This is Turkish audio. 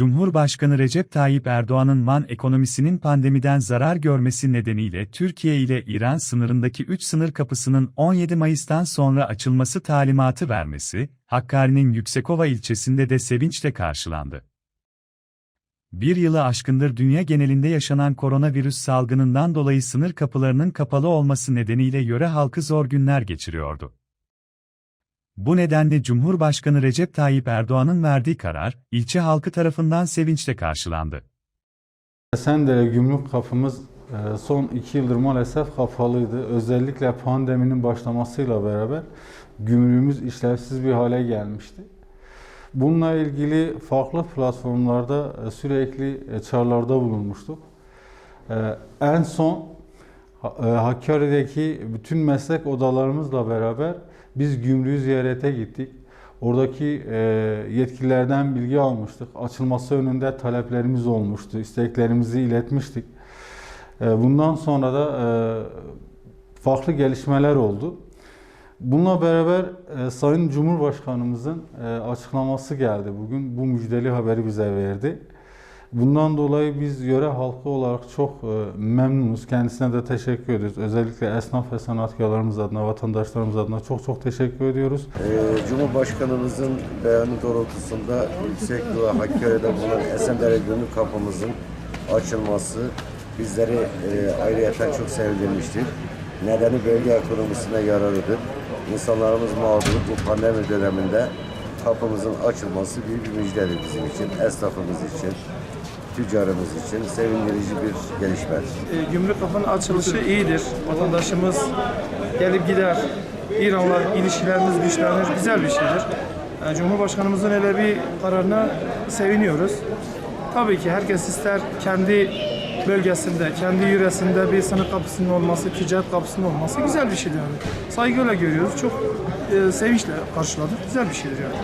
Cumhurbaşkanı Recep Tayyip Erdoğan'ın Man ekonomisinin pandemiden zarar görmesi nedeniyle Türkiye ile İran sınırındaki 3 sınır kapısının 17 Mayıs'tan sonra açılması talimatı vermesi, Hakkari'nin Yüksekova ilçesinde de sevinçle karşılandı. Bir yılı aşkındır dünya genelinde yaşanan koronavirüs salgınından dolayı sınır kapılarının kapalı olması nedeniyle yöre halkı zor günler geçiriyordu. Bu nedenle Cumhurbaşkanı Recep Tayyip Erdoğan'ın verdiği karar, ilçe halkı tarafından sevinçle karşılandı. Sendere gümrük kapımız e, son iki yıldır maalesef kapalıydı. Özellikle pandeminin başlamasıyla beraber gümrüğümüz işlevsiz bir hale gelmişti. Bununla ilgili farklı platformlarda e, sürekli e, çağrılarda bulunmuştuk. En son Hakkari'deki bütün meslek odalarımızla beraber biz gümrüğü ziyarete gittik. Oradaki e, yetkililerden bilgi almıştık. Açılması önünde taleplerimiz olmuştu. isteklerimizi iletmiştik. E, Bundan sonra da e, farklı gelişmeler oldu. Bununla beraber e, Sayın Cumhurbaşkanımızın e, açıklaması geldi. Bugün bu müjdeli haberi bize verdi. Bundan dolayı biz yöre halkı olarak çok e, memnunuz. Kendisine de teşekkür ediyoruz. Özellikle esnaf ve sanatkarlarımız adına, vatandaşlarımız adına çok çok teşekkür ediyoruz. Ee, Cumhurbaşkanımızın beyanı doğrultusunda Yüksek ve Hakkari'de bulunan Esendere Gönül kapımızın açılması bizleri e, ayrıyeten çok sevindirmiştir. Nedeni bölge ekonomisine yararıdır. İnsanlarımız mağdur bu pandemi döneminde kapımızın açılması büyük bir müjdedir bizim için, esnafımız için, tüccarımız için sevindirici bir gelişmedir. E, gümrük kapının açılışı iyidir. Vatandaşımız gelip gider. İran'la ilişkilerimiz güçlenir. Güzel bir şeydir. E, Cumhurbaşkanımızın öyle bir kararına seviniyoruz. Tabii ki herkes ister kendi bölgesinde, kendi yöresinde bir sınır kapısının olması, ticaret kapısının olması güzel bir şeydir yani. Saygıyla görüyoruz. Çok e, sevinçle karşıladık. Güzel bir şeydir yani.